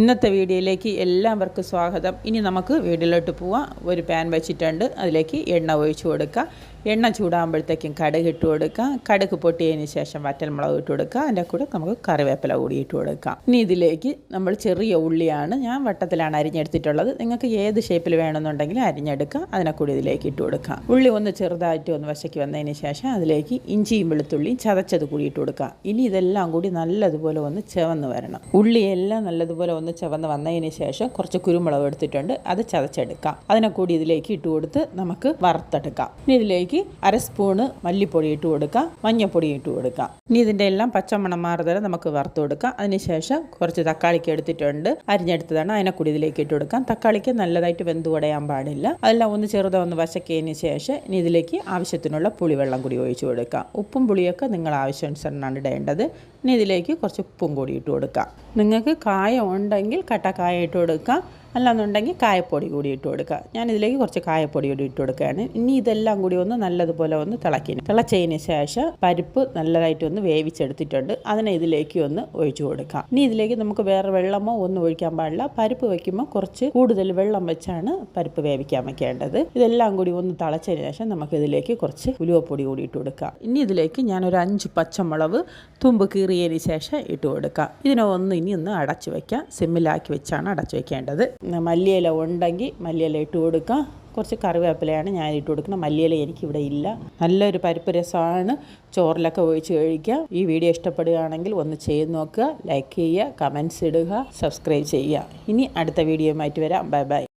ഇന്നത്തെ വീഡിയോയിലേക്ക് എല്ലാവർക്കും സ്വാഗതം. ഇനി നമുക്ക് വീട്ടിലോട്ട് പോവാം. ഒരു പാൻ വെച്ചിട്ടുണ്ട്. അതിലേക്ക് എണ്ണ ഒഴിച്ചു കൊടുക്കുക എണ്ണ ചൂടാകുമ്പോഴത്തേക്കും കടുക് ഇട്ട് കൊടുക്കുക കടുക് പൊട്ടിയതിന് ശേഷം വറ്റൽമുളക് ഇട്ട് കൊടുക്കുക അതിന്റെ കൂടെ നമുക്ക് കറിവേപ്പില കൂടി ഇട്ട് കൊടുക്കാം. ഇനി ഇതിലേക്ക് നമ്മൾ ചെറിയ ഉള്ളിയാണ് ഞാൻ വട്ടത്തിലാണ് അരിഞ്ഞെടുത്തിട്ടുള്ളത്. നിങ്ങൾക്ക് ഏത് ഷേപ്പിൽ വേണമെന്നുണ്ടെങ്കിൽ അരിഞ്ഞെടുക്കുക അതിനെ കൂടി ഇതിലേക്ക് ഇട്ട് കൊടുക്കാം. ഉള്ളി ഒന്ന് ചെറുതായിട്ട് ഒന്ന് വശയ്ക്ക് വന്നതിന് ശേഷം അതിലേക്ക് ഇഞ്ചിയും വെളുത്തുള്ളിയും ചതച്ചത് കൂടി ഇട്ട് കൊടുക്കുക ഇനി ഇതെല്ലാം കൂടി നല്ലതുപോലെ ഒന്ന് ചെവന്ന് വരണം. ഉള്ളിയെല്ലാം നല്ലതുപോലെ ഒന്ന് ചവന്ന് വന്നതിന് ശേഷം കുറച്ച് കുരുമുളക് എടുത്തിട്ടുണ്ട്. അത് ചതച്ചെടുക്കാം. അതിനെ കൂടി ഇതിലേക്ക് ഇട്ട് കൊടുത്ത് നമുക്ക് വറുത്തെടുക്കാം. ഇനി ഇതിലേക്ക് അര സ്പൂണ് മല്ലിപ്പൊടി ഇട്ട് കൊടുക്കാം. മഞ്ഞൾപ്പൊടി ഇട്ട് കൊടുക്കാം. ഇനി ഇതിന്റെ എല്ലാം പച്ചമണം മാറുതരെ നമുക്ക് വറുത്ത് കൊടുക്കാം. അതിനുശേഷം കുറച്ച് തക്കാളിക്ക് എടുത്തിട്ടുണ്ട്. അരിഞ്ഞെടുത്തതാണ്. അതിനെ കൂടി ഇതിലേക്ക് ഇട്ട് കൊടുക്കാം. തക്കാളിക്ക് നല്ലതായിട്ട് വെന്ത് ഉടയാൻ പാടില്ല. അതെല്ലാം ഒന്ന് ചെറുതാ ഒന്ന് വശക്കിയതിന് ശേഷം ഇനി ഇതിലേക്ക് ആവശ്യത്തിനുള്ള പുളിവെള്ളം കൂടി ഒഴിച്ചു കൊടുക്കാം. ഉപ്പും പുളിയൊക്കെ നിങ്ങൾ ആവശ്യാനുസരണമാണ് ഇടേണ്ടത്. ഇനി ഇതിലേക്ക് കുറച്ച് ഉപ്പും കൂടി ഇട്ട് കൊടുക്കാം. നിങ്ങൾക്ക് കായ ഉണ്ടെങ്കിൽ കട്ടക്കായ കായ ഇട്ട് കൊടുക്കാം. അല്ലാന്നുണ്ടെങ്കിൽ കായപ്പൊടി കൂടി ഇട്ട് കൊടുക്കുക. ഞാൻ ഇതിലേക്ക് കുറച്ച് കായപ്പൊടി കൂടി ഇട്ട് കൊടുക്കുകയാണ്. ഇനി ഇതെല്ലാം കൂടി ഒന്ന് നല്ലതുപോലെ ഒന്ന് തിളക്കി തിളച്ചതിന് ശേഷം പരിപ്പ് നല്ലതായിട്ട് ഒന്ന് വേവിച്ചെടുത്തിട്ടുണ്ട്. അതിനെ ഇതിലേക്ക് ഒന്ന് ഒഴിച്ചു കൊടുക്കാം ഇനി ഇതിലേക്ക് നമുക്ക് വേറെ വെള്ളമോ ഒന്നും ഒഴിക്കാൻ പാടില്ല. പരിപ്പ് വയ്ക്കുമ്പോൾ കുറച്ച് കൂടുതൽ വെള്ളം വെച്ചാണ് പരിപ്പ് വേവിക്കാൻ വെക്കേണ്ടത്. ഇതെല്ലാം കൂടി ഒന്ന് തിളച്ചതിന് ശേഷം നമുക്ക് ഇതിലേക്ക് കുറച്ച് ഉലുവപ്പൊടി കൂടി ഇട്ട് കൊടുക്കാം ഇനി ഇതിലേക്ക് ഞാൻ ഒരു അഞ്ച് പച്ചമുളക് തുമ്പ് കീറിയതിന് ശേഷം ഇട്ട് കൊടുക്കാം ഇതിനെ ഒന്ന് ഇനി ഒന്ന് അടച്ചു വയ്ക്കാം സിമ്മിലാക്കി വെച്ചാണ് അടച്ചു വെക്കേണ്ടത് മല്ലിയില ഉണ്ടെങ്കിൽ മല്ലിയില ഇട്ട് കൊടുക്കാം. കുറച്ച് കറിവേപ്പിലയാണ് ഞാൻ ഇട്ട് കൊടുക്കുന്നത്. മല്ലിയില എനിക്കിവിടെ ഇല്ല. നല്ലൊരു പരിപ്പ് രസമാണ്. ചോറിലൊക്കെ ഒഴിച്ച് കഴിക്കുക. ഈ വീഡിയോ ഇഷ്ടപ്പെടുകയാണെങ്കിൽ ഒന്ന് ചെയ്ത് നോക്കുക. ലൈക്ക് ചെയ്യുക. കമൻസ് ഇടുക. സബ്സ്ക്രൈബ് ചെയ്യുക. ഇനി അടുത്ത വീഡിയോയുമായിട്ട് വരാം. Bye bye.